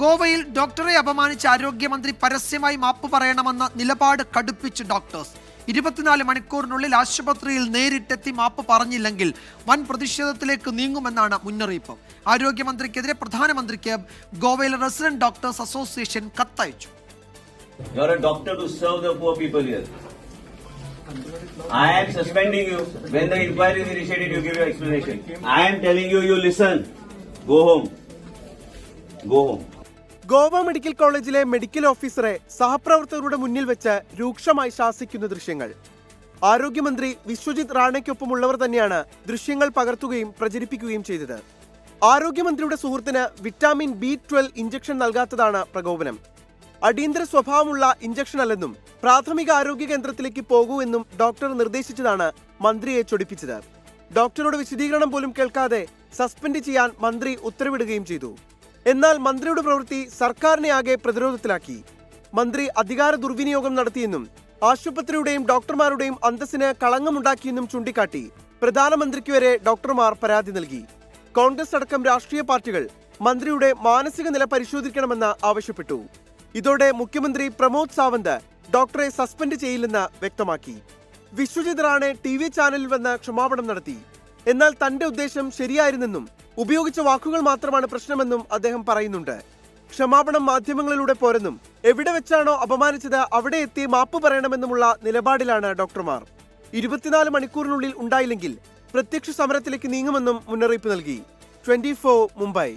ഗോവയിൽ ഡോക്ടറെ അപമാനിച്ച ആരോഗ്യമന്ത്രി പരസ്യമായി മാപ്പ് പറയണമെന്ന നിലപാട് കടുപ്പിച്ച് ഡോക്ടേഴ്സ്. ഇരുപത്തിനാല് മണിക്കൂറിനുള്ളിൽ ആശുപത്രിയിൽ നേരിട്ടെത്തി മാപ്പ് പറഞ്ഞില്ലെങ്കിൽ വൻ പ്രതിഷേധത്തിലേക്ക് നീങ്ങുമെന്നാണ് മുന്നറിയിപ്പ്. ആരോഗ്യമന്ത്രിക്കെതിരെ പ്രധാനമന്ത്രിക്ക് ഗോവയിലെ റെസിഡന്റ് ഡോക്ടേഴ്സ് അസോസിയേഷൻ കത്തയച്ചു. Go home. ഗോവ മെഡിക്കൽ കോളേജിലെ മെഡിക്കൽ ഓഫീസറെ സഹപ്രവർത്തകരുടെ മുന്നിൽ വെച്ച് രൂക്ഷമായി ശാസിക്കുന്ന ദൃശ്യങ്ങൾ. ആരോഗ്യമന്ത്രി വിശ്വജിത് റാണയ്ക്കൊപ്പമുള്ളവർ തന്നെയാണ് ദൃശ്യങ്ങൾ പകർത്തുകയും പ്രചരിപ്പിക്കുകയും ചെയ്തത്. ആരോഗ്യമന്ത്രിയുടെ സുഹൃത്തിന് വിറ്റാമിൻ ബി ട്വൽവ് ഇഞ്ചക്ഷൻ നൽകാത്തതാണ് പ്രകോപനം. അടിയന്തര സ്വഭാവമുള്ള ഇഞ്ചക്ഷൻ അല്ലെന്നും പ്രാഥമിക ആരോഗ്യ കേന്ദ്രത്തിലേക്ക് പോകൂ എന്നും ഡോക്ടർ നിർദ്ദേശിച്ചതാണ് മന്ത്രിയെ ചൊടിപ്പിച്ചത്. ഡോക്ടറുടെ വിശദീകരണം പോലും കേൾക്കാതെ സസ്പെൻഡ് ചെയ്യാൻ മന്ത്രി ഉത്തരവിടുകയും ചെയ്തു. എന്നാൽ മന്ത്രിയുടെ പ്രവൃത്തി സർക്കാരിനെ ആകെ പ്രതിരോധത്തിലാക്കി. മന്ത്രി അധികാര ദുർവിനിയോഗം നടത്തിയെന്നും ആശുപത്രിയുടെയും ഡോക്ടർമാരുടെയും അന്തസ്സിന് കളങ്കമുണ്ടാക്കിയെന്നും ചൂണ്ടിക്കാട്ടി പ്രധാനമന്ത്രിക്ക് വരെ ഡോക്ടർമാർ പരാതി നൽകി. കോൺഗ്രസ് അടക്കം രാഷ്ട്രീയ പാർട്ടികൾ മന്ത്രിയുടെ മാനസിക നില പരിശോധിക്കണമെന്ന് ആവശ്യപ്പെട്ടു. ഇതോടെ മുഖ്യമന്ത്രി പ്രമോദ് സാവന്ത് ഡോക്ടറെ സസ്പെൻഡ് ചെയ്യില്ലെന്ന് വ്യക്തമാക്കി. വിശ്വജിത് റാണെ ടി വി ചാനലിൽ വന്ന് ക്ഷമാപണം നടത്തി. എന്നാൽ തന്റെ ഉദ്ദേശം ശരിയായിരുന്നെന്നും ഉപയോഗിച്ച വാക്കുകൾ മാത്രമാണ് പ്രശ്നമെന്നും അദ്ദേഹം പറയുന്നുണ്ട്. ക്ഷമാപണം മാധ്യമങ്ങളിലൂടെ പോരെന്നും എവിടെ വെച്ചാണോ അപമാനിച്ചത് അവിടെ എത്തി മാപ്പ് പറയണമെന്നുമുള്ള നിലപാടിലാണ് ഡോക്ടർമാർ. ഇരുപത്തിനാല് മണിക്കൂറിനുള്ളിൽ ഉണ്ടായില്ലെങ്കിൽ പ്രത്യക്ഷ സമരത്തിലേക്ക് നീങ്ങുമെന്നും മുന്നറിയിപ്പ് നൽകി. ട്വന്റി മുംബൈ.